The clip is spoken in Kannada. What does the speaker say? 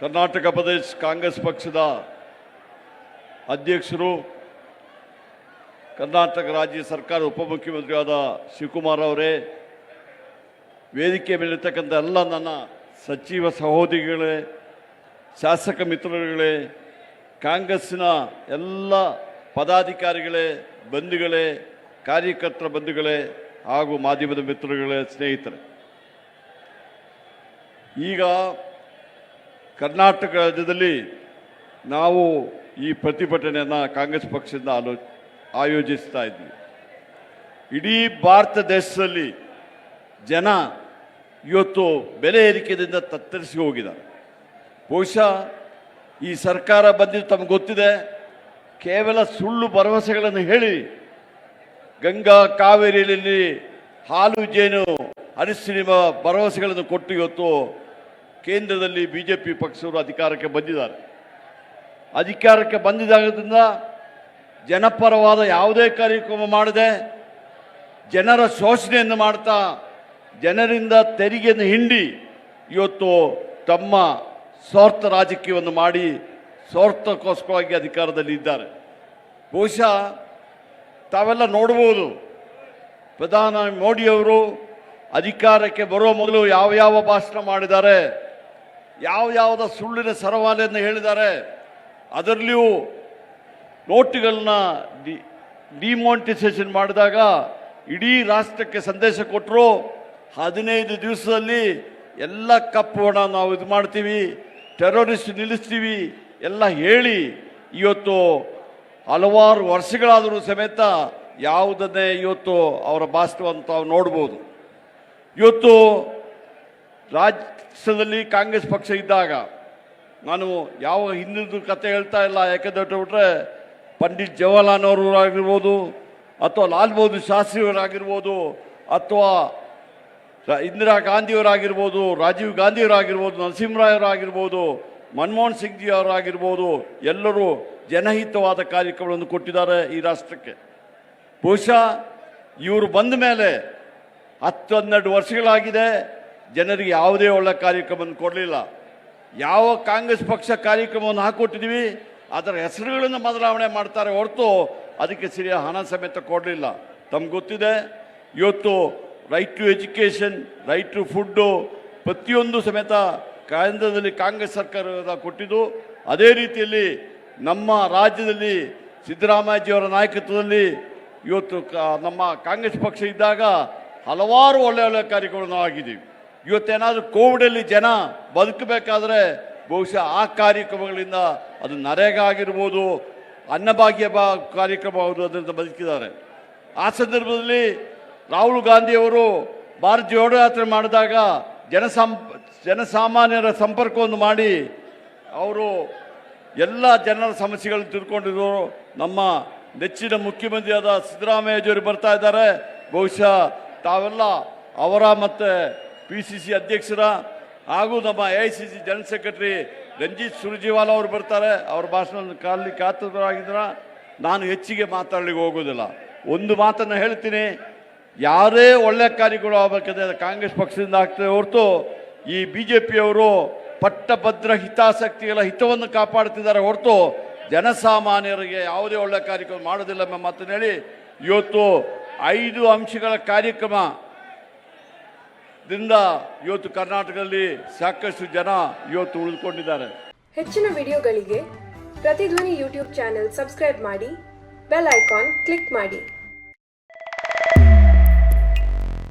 ಕರ್ನಾಟಕ ಪ್ರದೇಶ ಕಾಂಗ್ರೆಸ್ ಪಕ್ಷದ ಅಧ್ಯಕ್ಷರು, ಕರ್ನಾಟಕ ರಾಜ್ಯ ಸರ್ಕಾರ ಉಪಮುಖ್ಯಮಂತ್ರಿಯಾದ ಶಿವಕುಮಾರ್ ಅವರೇ, ವೇದಿಕೆ ಮೇಲಿರ್ತಕ್ಕಂಥ ಎಲ್ಲ ನನ್ನ ಸಚಿವ ಸಹೋದರಿಗಳೇ, ಶಾಸಕ ಮಿತ್ರರುಗಳೇ, ಕಾಂಗ್ರೆಸ್ಸಿನ ಎಲ್ಲ ಪದಾಧಿಕಾರಿಗಳೇ, ಬಂಧುಗಳೇ, ಕಾರ್ಯಕರ್ತರ ಬಂಧುಗಳೇ ಹಾಗೂ ಮಾಧ್ಯಮದ ಮಿತ್ರರುಗಳೇ, ಸ್ನೇಹಿತರೆ. ಈಗ ಕರ್ನಾಟಕ ರಾಜ್ಯದಲ್ಲಿ ನಾವು ಈ ಪ್ರತಿಭಟನೆಯನ್ನು ಕಾಂಗ್ರೆಸ್ ಪಕ್ಷದಿಂದ ಆಲೋ, ಆಯೋಜಿಸ್ತಾ ಇದ್ವಿ. ಇಡೀ ಭಾರತ ದೇಶದಲ್ಲಿ ಜನ ಇವತ್ತು ಬೆಲೆ ಏರಿಕೆಯಿಂದ ತತ್ತರಿಸಿ ಹೋಗಿದ್ದಾರೆ. ಬಹುಶಃ ಈ ಸರ್ಕಾರ ಬಂದಿದ್ದು ತಮಗೆ ಗೊತ್ತಿದೆ, ಕೇವಲ ಸುಳ್ಳು ಭರವಸೆಗಳನ್ನು ಹೇಳಿ ಗಂಗಾ ಕಾವೇರಿಯಲ್ಲಿ ಹಾಲು ಜೇನು ಹರಿಸಿನಿಮ ಭರವಸೆಗಳನ್ನು ಕೊಟ್ಟು ಇವತ್ತು ಕೇಂದ್ರದಲ್ಲಿ ಬಿ ಜೆ ಪಿ ಪಕ್ಷವರು ಅಧಿಕಾರಕ್ಕೆ ಬಂದಿದ್ದಾರೆ. ಅಧಿಕಾರಕ್ಕೆ ಬಂದಿದ್ದಾಗದಿಂದ ಜನಪರವಾದ ಯಾವುದೇ ಕಾರ್ಯಕ್ರಮ ಮಾಡದೆ ಜನರ ಶೋಷಣೆಯನ್ನು ಮಾಡ್ತಾ ಜನರಿಂದ ತೆರಿಗೆಯನ್ನು ಹಿಂಡಿ ಇವತ್ತು ತಮ್ಮ ಸ್ವಾರ್ಥ ರಾಜಕೀಯವನ್ನು ಮಾಡಿ ಸ್ವಾರ್ಥಕ್ಕೋಸ್ಕರವಾಗಿ ಅಧಿಕಾರದಲ್ಲಿ ಇದ್ದಾರೆ. ಬಹುಶಃ ತಾವೆಲ್ಲ ನೋಡಬಹುದು ಪ್ರಧಾನಿ ಮೋದಿಯವರು ಅಧಿಕಾರಕ್ಕೆ ಬರೋ ಮೊದಲು ಯಾವ ಯಾವ ಭಾಷಣ ಮಾಡಿದ್ದಾರೆ ಯಾವ ಯಾವುದ ಸುಳ್ಳಿನ ಸರವಾಲೆಯನ್ನು ಹೇಳಿದ್ದಾರೆ, ಅದರಲ್ಲಿಯೂ ನೋಟುಗಳನ್ನ ಡಿ ಡಿಮಾನಿಟೈಸೇಷನ್ ಮಾಡಿದಾಗ ಇಡೀ ರಾಷ್ಟ್ರಕ್ಕೆ ಸಂದೇಶ ಕೊಟ್ಟರು ಹದಿನೈದು ದಿವಸದಲ್ಲಿ ಎಲ್ಲ ಕಪ್ಪು ಹಣ ನಾವು ಇದು ಮಾಡ್ತೀವಿ, ಟೆರರಿಸ್ಟ್ ನಿಲ್ಲಿಸ್ತೀವಿ, ಎಲ್ಲ ಹೇಳಿ ಇವತ್ತು ಹಲವಾರು ವರ್ಷಗಳಾದರೂ ಸಮೇತ ಯಾವುದನ್ನೇ ಇವತ್ತು ಅವರ ಭಾಷಣವನ್ನು ಅಂತ ನೋಡ್ಬೋದು. ಇವತ್ತು ರಾಜ್ಯದಲ್ಲಿ ಕಾಂಗ್ರೆಸ್ ಪಕ್ಷ ಇದ್ದಾಗ ನಾನು ಯಾವ ಹಿಂದಿನ ಕತೆ ಹೇಳ್ತಾ ಇಲ್ಲ ಯಾಕಂದ್ರೆ ಬಿಟ್ರೆ ಪಂಡಿತ್ ಜವಾಹರ್ಲಾಲ್ ನೆಹರು ಆಗಿರ್ಬೋದು ಅಥವಾ ಲಾಲ್ ಬಹದ್ದೂರ್ ಶಾಸ್ತ್ರಿಯವರಾಗಿರ್ಬೋದು ಅಥವಾ ಇಂದಿರಾ ಗಾಂಧಿಯವರಾಗಿರ್ಬೋದು ರಾಜೀವ್ ಗಾಂಧಿಯವರಾಗಿರ್ಬೋದು ನರಸಿಂಹರಾಯರಾಗಿರ್ಬೋದು ಮನಮೋಹನ್ ಸಿಂಗ್ ಜಿ ಅವರಾಗಿರ್ಬೋದು, ಎಲ್ಲರೂ ಜನಹಿತವಾದ ಕಾರ್ಯಕ್ರಮಗಳನ್ನು ಕೊಟ್ಟಿದ್ದಾರೆ ಈ ರಾಷ್ಟ್ರಕ್ಕೆ. ಬಹುಶಃ ಇವರು ಬಂದ ಮೇಲೆ ಹತ್ತು ಹನ್ನೆರಡು ವರ್ಷಗಳಾಗಿದೆ. ಜನರಿಗೆ ಯಾವುದೇ ಒಳ್ಳೆ ಕಾರ್ಯಕ್ರಮವನ್ನು ಕೊಡಲಿಲ್ಲ. ಯಾವ ಕಾಂಗ್ರೆಸ್ ಪಕ್ಷ ಕಾರ್ಯಕ್ರಮವನ್ನು ಹಾಕೊಟ್ಟಿದ್ದೀವಿ ಅದರ ಹೆಸರುಗಳನ್ನು ಬದಲಾವಣೆ ಮಾಡ್ತಾರೆ ಹೊರತು ಅದಕ್ಕೆ ಸರಿಯಾದ ಹಣ ಸಮೇತ ಕೊಡಲಿಲ್ಲ. ತಮ್ಗೆ ಗೊತ್ತಿದೆ, ಇವತ್ತು right to education right to food ಪ್ರತಿಯೊಂದು ಸಮೇತ ಕೇಂದ್ರದಲ್ಲಿ ಕಾಂಗ್ರೆಸ್ ಸರ್ಕಾರ ಕೊಟ್ಟಿದ್ದು. ಅದೇ ರೀತಿಯಲ್ಲಿ ನಮ್ಮ ರಾಜ್ಯದಲ್ಲಿ ಸಿದ್ದರಾಮಯ್ಯಜಿಯವರ ನಾಯಕತ್ವದಲ್ಲಿ ಇವತ್ತು ನಮ್ಮ ಕಾಂಗ್ರೆಸ್ ಪಕ್ಷ ಇದ್ದಾಗ ಹಲವಾರು ಒಳ್ಳೆ ಒಳ್ಳೆ ಕಾರ್ಯಕ್ರಮಗಳನ್ನು ಆಗಿದ್ದೀವಿ. ಇವತ್ತೇನಾದರೂ ಕೋವಿಡಲ್ಲಿ ಜನ ಬದುಕಬೇಕಾದ್ರೆ ಬಹುಶಃ ಆ ಕಾರ್ಯಕ್ರಮಗಳಿಂದ ಅದು ನರೇಗಾ ಆಗಿರ್ಬೋದು ಅನ್ನಭಾಗ್ಯ ಬಾ ಕಾರ್ಯಕ್ರಮ ಅವರು ಅದರಿಂದ ಬದುಕಿದ್ದಾರೆ. ಆ ಸಂದರ್ಭದಲ್ಲಿ ರಾಹುಲ್ ಗಾಂಧಿಯವರು ಭಾರತ ಜೋಡೋ ಯಾತ್ರೆ ಮಾಡಿದಾಗ ಜನಸಂ, ಜನಸಾಮಾನ್ಯರ ಸಂಪರ್ಕವನ್ನು ಮಾಡಿ ಅವರು ಎಲ್ಲ ಜನರ ಸಮಸ್ಯೆಗಳನ್ನು ತಿಳ್ಕೊಂಡಿದ್ರು. ನಮ್ಮ ನೆಚ್ಚಿನ ಮುಖ್ಯಮಂತ್ರಿಯಾದ ಸಿದ್ದರಾಮಯ್ಯಜಿಯವರು ಬರ್ತಾ ಇದ್ದಾರೆ. ಬಹುಶಃ ತಾವೆಲ್ಲ ಅವರ ಮತ್ತು ಪಿ ಅಧ್ಯಕ್ಷರ ಹಾಗೂ ನಮ್ಮ A I C C general secretary Randeep Surjewala ಅವರು ಬರ್ತಾರೆ. ಅವ್ರ ಭಾಷಣ ಕಾಲಿ ಕಾತರಾಗಿದ್ರ ನಾನು ಹೆಚ್ಚಿಗೆ ಮಾತಾಡಲಿಕ್ಕೆ ಹೋಗೋದಿಲ್ಲ. ಒಂದು ಮಾತನ್ನು ಹೇಳ್ತೀನಿ. ಯಾರೇ ಒಳ್ಳೆ ಕಾರ್ಯಗಳು ಆಗಬೇಕಂದ್ರೆ ಕಾಂಗ್ರೆಸ್ ಪಕ್ಷದಿಂದ ಆಗ್ತದೆ ಹೊರತು ಈ ಬಿ ಜೆ ಪಿಯವರು ಪಟ್ಟಭದ್ರ ಹಿತಾಸಕ್ತಿಗಳ ಹಿತವನ್ನು ಕಾಪಾಡ್ತಿದ್ದಾರೆ ಹೊರತು ಜನಸಾಮಾನ್ಯರಿಗೆ ಯಾವುದೇ ಒಳ್ಳೆ ಕಾರ್ಯಕ್ರಮ ಮಾಡೋದಿಲ್ಲ ಎಂಬ ಮಾತನ್ನು ಹೇಳಿ. ಇವತ್ತು ಐದು ಅಂಶಗಳ ಕಾರ್ಯಕ್ರಮ ದಿಂದ ಇವತ್ತು ಕರ್ನಾಟಕದಲ್ಲಿ ಸಾಕಷ್ಟು ಜನ ಇವತ್ತು ಉಳಿದುಕೊಂಡಿದ್ದಾರೆ. ಹೆಚ್ಚಿನ ವಿಡಿಯೋಗಳಿಗೆ ಪ್ರತಿಧ್ವನಿ ಯೂಟ್ಯೂಬ್ ಚಾನೆಲ್ ಸಬ್ಸ್ಕ್ರೈಬ್ ಮಾಡಿ, ಬೆಲ್ ಐಕಾನ್ ಕ್ಲಿಕ್ ಮಾಡಿ.